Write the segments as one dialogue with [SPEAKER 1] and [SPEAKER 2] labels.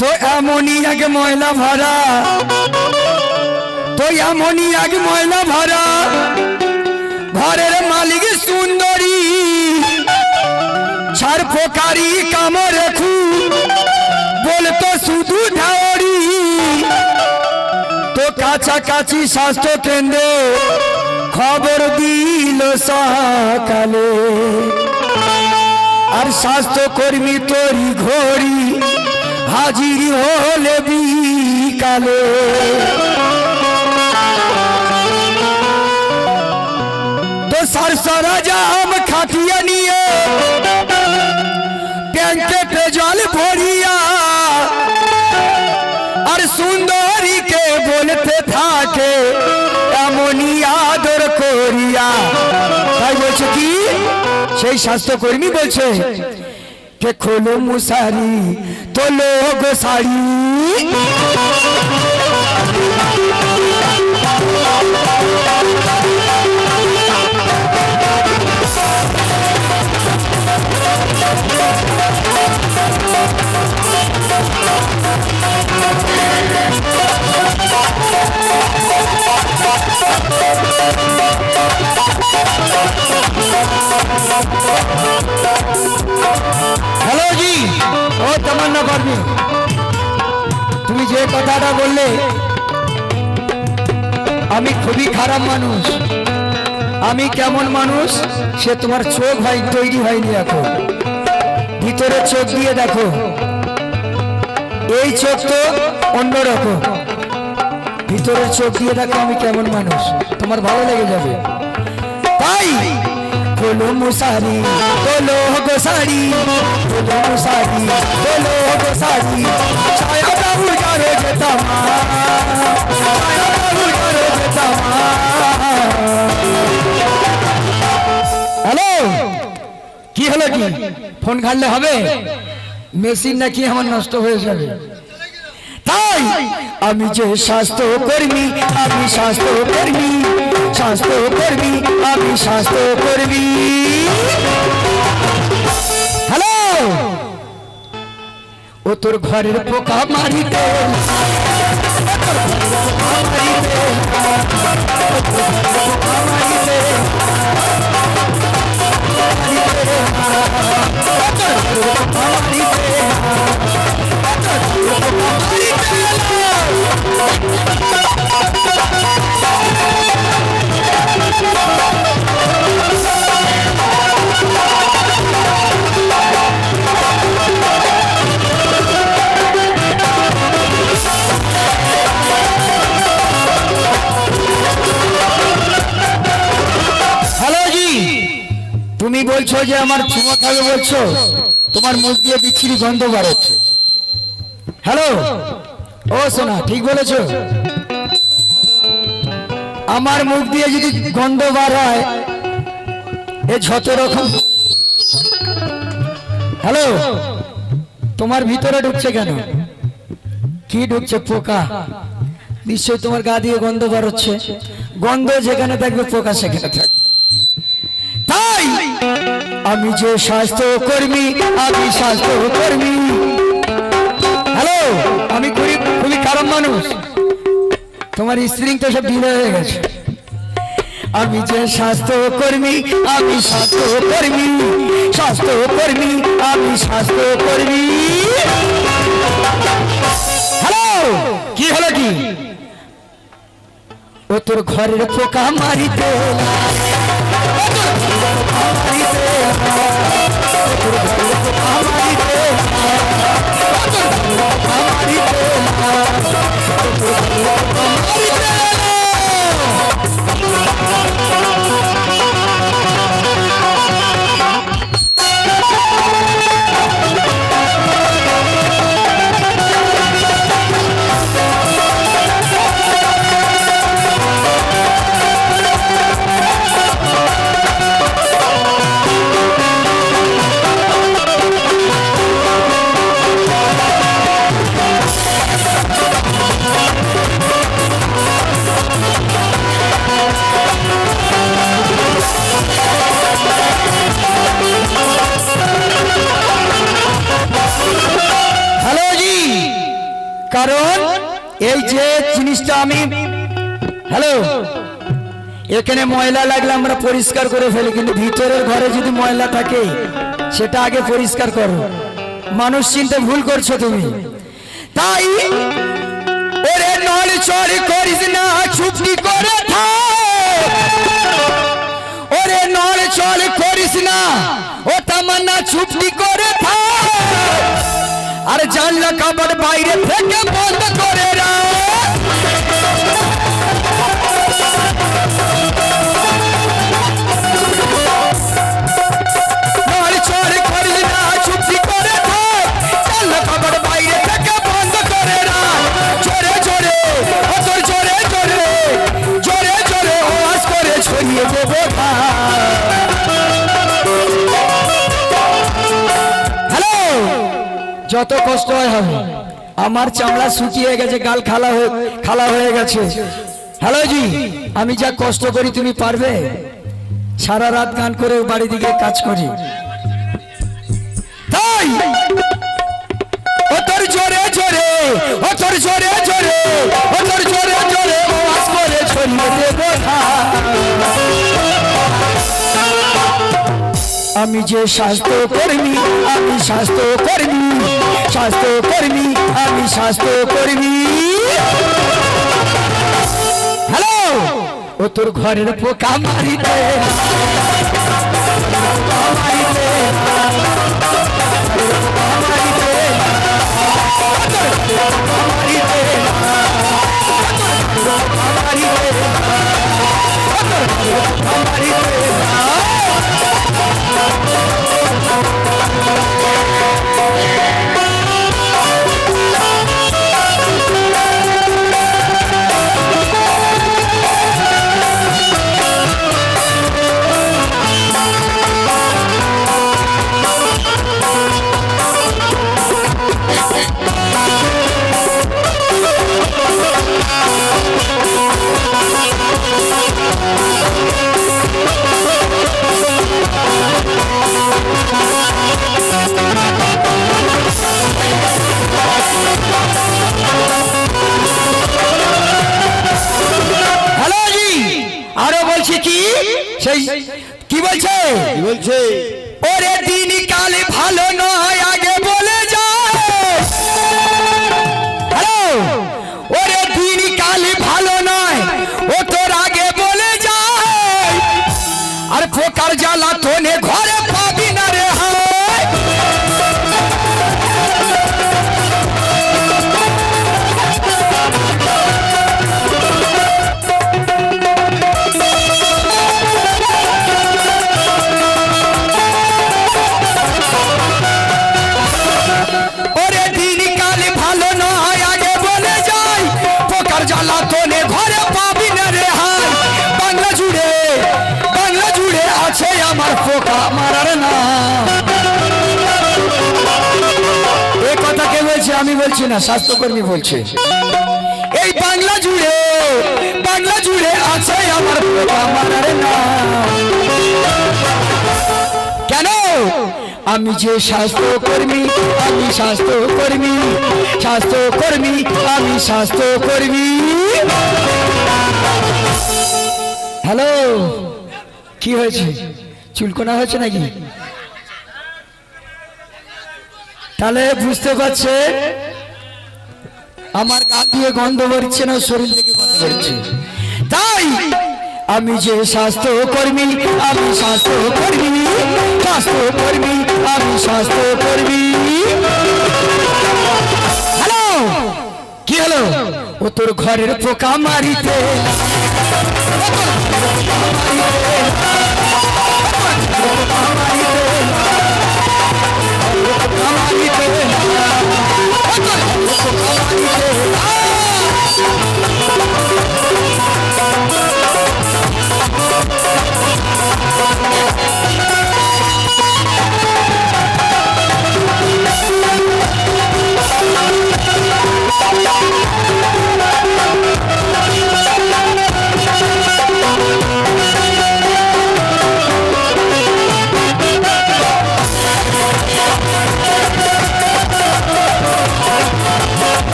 [SPEAKER 1] তো এমনই এক ময়লা ভরা। তো এমনই এক ময়লা ভরা। ঘরের মালিক সুন্দরী ছাড় পোকারি কামড় রেখু বলতো শুধু ধাওরি তো কাছাকাছি স্বাস্থ্য কেন্দ্রে, খবর দিল সকালে। আর স্বাস্থ্য কর্মী তরি ঘড়ি। হাজির হলে বিকালে। তো সারসারা জাম খাটিয়ে নিয়ে ব্যাংকে জল ভরিয়া আর সুন্দরীকে বলতে থাকে, এমনই আদর করিয়া। তাই বলছে কি? সেই স্বাস্থ্যকর্মী বলছে কে খোলো মুসারি তোলো গো শাড়ি হ্যালো জি ও তামান্না পারবি তুমি যে কথাটা বললে, আমি খুবই খারাপ মানুষ। আমি কেমন মানুষ, সে তোমার চোখ হয়, তৈরি হয়নি এখন ভিতরে চোখ দিয়ে দেখো। এই চোখ তো অন্যরকম। ভিতরের চোখ দিয়ে দেখো আমি কেমন মানুষ। তোমার ভালো লেগে যাবে। তাই তোলো মুসারি তোলো গো শাড়ি তোলো মুসারি তোলো গো শাড়ি ছায়াটা উজারে যেতাম ছায়াটা উজারে যেতাম হ্যালো কি হলো কি ফোন ঘাটলে হবে মেশিন নাকি আমার নষ্ট হয়ে যাবে তাই আমি যে স্বাস্থ্য কর্মী আমি স্বাস্থ্য কর্মী স্বাস্থ্য করবি আমি স্বাস্থ্য করবি। হ্যালো ও তোর ঘরের পোকা মারিতে। যে আমার চুমো খাবে বলছো? তোমার মুখ দিয়ে বিচ্ছিরি গন্ধ বাড়াচ্ছে হ্যালো ও সোনা, ঠিক বলেছ। আমার মুখ দিয়ে যদি গন্ধ বার হয়, এ যত রকম হ্যালো তোমার ভিতরে ঢুকছে কেন? কি ঢুকছে, পোকা? নিশ্চয়ই তোমার গা দিয়ে গন্ধ বার হচ্ছে গন্ধ যেখানে থাকবে, পোকা সেখানে থাকবে। আমি যে স্বাস্থ্য কর্মী আমি স্বাস্থ্য কর্মী হ্যালো, আমি খুবই খুবই খারাপ মানুষ। তোমার স্ত্রী তো সব ঢিলে হয়ে গেছে। আমি যে স্বাস্থ্য কর্মী আমি স্বাস্থ্য কর্মী স্বাস্থ্য কর্মী আমি স্বাস্থ্য কর্মী হ্যালো, কি হলো কি? ও তোর ঘরের পোকা মারিতে কারণ আমি। হ্যালো এখানে ময়লা লাগলে আমরা পরিষ্কার করে ফেলি, কিন্তু ভিতরের ঘরে যদি ময়লা থাকে, সেটা আগে পরিষ্কার করো। মানুষ চিনতে ভুল করছ তুমি। তাই ওরে নড় চড় করিস না চুপটি করে ওরে নড় চড় করিস না, ও তামান্না চুপটি করে আর জানলা কাপড় বাইরে থেকে বন্ধ কষ্ট হয় হবে আমার চামড়া শুকিয়ে গেছে, গাল খালা হয়ে খালা হয়ে গেছে। হ্যালো জি, আমি যা কষ্ট করি তুমি পারবে? সারা রাত গান করে বাড়ি দিকে কাজ করি। তাই! ও তোর জোরে জোরে, ও তোর জোরে জোরে, ও তোর জোরে জোরে আমি যে স্বাস্থ্য কর্মী আমি স্বাস্থ্য কর্মী স্বাস্থ্য কর্মী আমি স্বাস্থ্য কর্মী হ্যালো, ও তোর ঘরের পোকা মারিতে। পোকার জ্বালা তোনে ঘরে পাবি না রে হাই বাংলা জুড়ে বাংলা জুড়ে আছে আমার পোকা মারার না এ কথা কে বলছে? আমি বলছি না, স্বাস্থ্যকর্মী বলছে। এই বাংলা জুড়ে বাংলা জুড়ে আছে আমার পোকা মারার না কেন? আমি যে স্বাস্থ্য কর্মী আমি স্বাস্থ্য কর্মী স্বাস্থ্য কর্মী। হ্যালো কি হয়েছে? চুলকোনা হয়েছে নাকি? তাহলে বুঝতে পারছে, আমার গা দিয়ে গন্ধ বেরোচ্ছে না, শরীর থেকে গন্ধ বেরোচ্ছে। তাই আমি যে স্বাস্থ্য কর্মী, আমি স্বাস্থ্য কর্মী স্বাস্থ্য কর্মী, আমি স্বাস্থ্য কর্মী। তোর ঘরের পোকা মারিতে।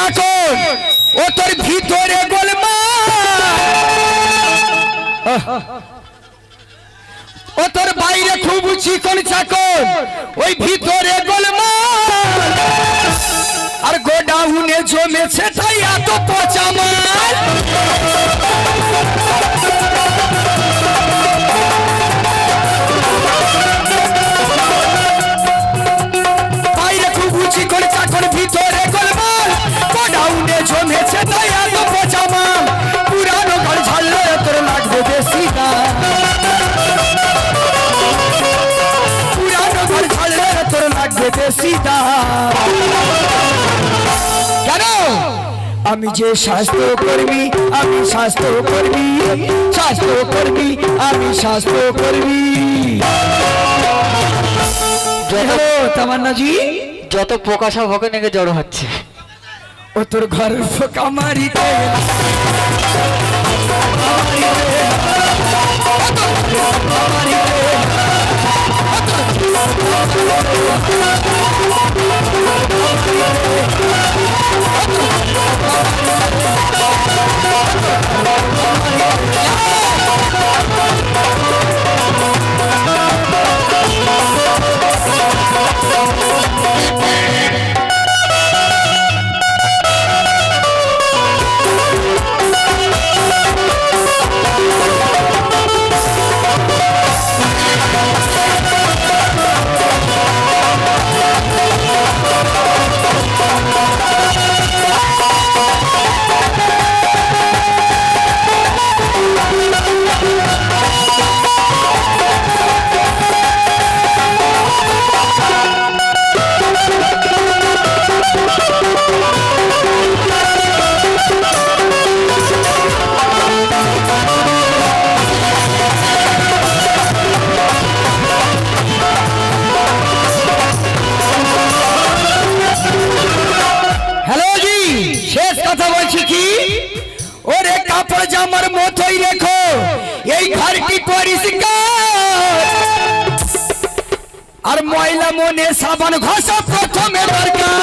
[SPEAKER 1] চাকর ও তোর ভিতরে গোলমা ও তোর বাইরে খুব চিকন চাকর, ওই ভিতরে গোলমা আর গোডাউনে জমেছে তাই এত পচা আমি যে স্বাস্থ্য কর্মী আমি স্বাস্থ্য কর্মী স্বাস্থ্য কর্মী আমি স্বাস্থ্য কর্মী হ্যালো তামান্না জি
[SPEAKER 2] যত সব হকে নেগে জড়ো হচ্ছে।
[SPEAKER 1] ও তোর ঘর ফোকা মারিতে হ্যালো ওরে কাপড় জামার মতোই রেখো। এই ঘরটি পরিষ্কার। আর ময়লা মনে সাবান ঘষা প্রথমে দরকার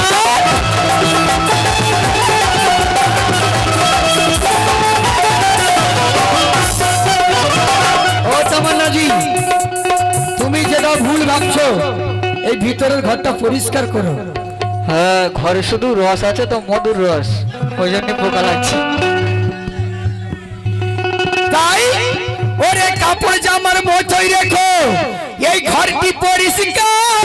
[SPEAKER 1] ও তামান্না জি তুমি ভুল ভাবছ, এই ভিতরের ঘরটা পরিষ্কার করো।
[SPEAKER 2] হ্যাঁ ঘরে শুধু রস আছে তো মধুর রস, ওই জন্য পোকা লাগছে।
[SPEAKER 1] কাপড় জামার মতোই রেখো, এই ঘরটি পরিষ্কার।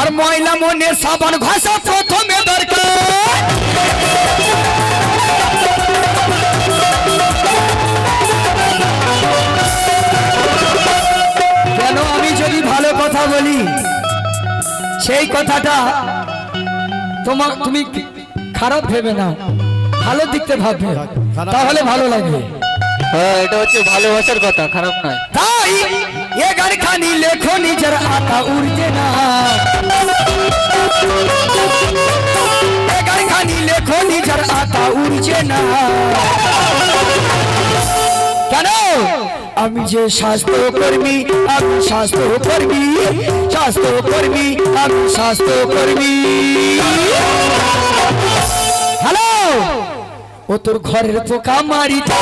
[SPEAKER 1] আর ময়লা মনে সাবান ঘষা প্রথমে দরকার। কেন আমি যদি ভালো কথা বলি, সেই কথাটা তোমার তুমি খারাপ ভেবে নাও, ভালো দিকতে ভাববে, তাহলে ভালো লাগবে।
[SPEAKER 2] হ্যাঁ এটা হচ্ছে ভালোবাসার কথা, খারাপ নয়।
[SPEAKER 1] তাই এ খানি লেখো নিজের আটা উড়ছে না। এ খানি লেখো নিজের আটা উড়ছে না। কেন? আমি যে স্বাস্থ্য কর্মী আমি স্বাস্থ্য কর্মী স্বাস্থ্য কর্মী আমি স্বাস্থ্য কর্মী হ্যালো? ও তোর ঘরের পোকা মারিতে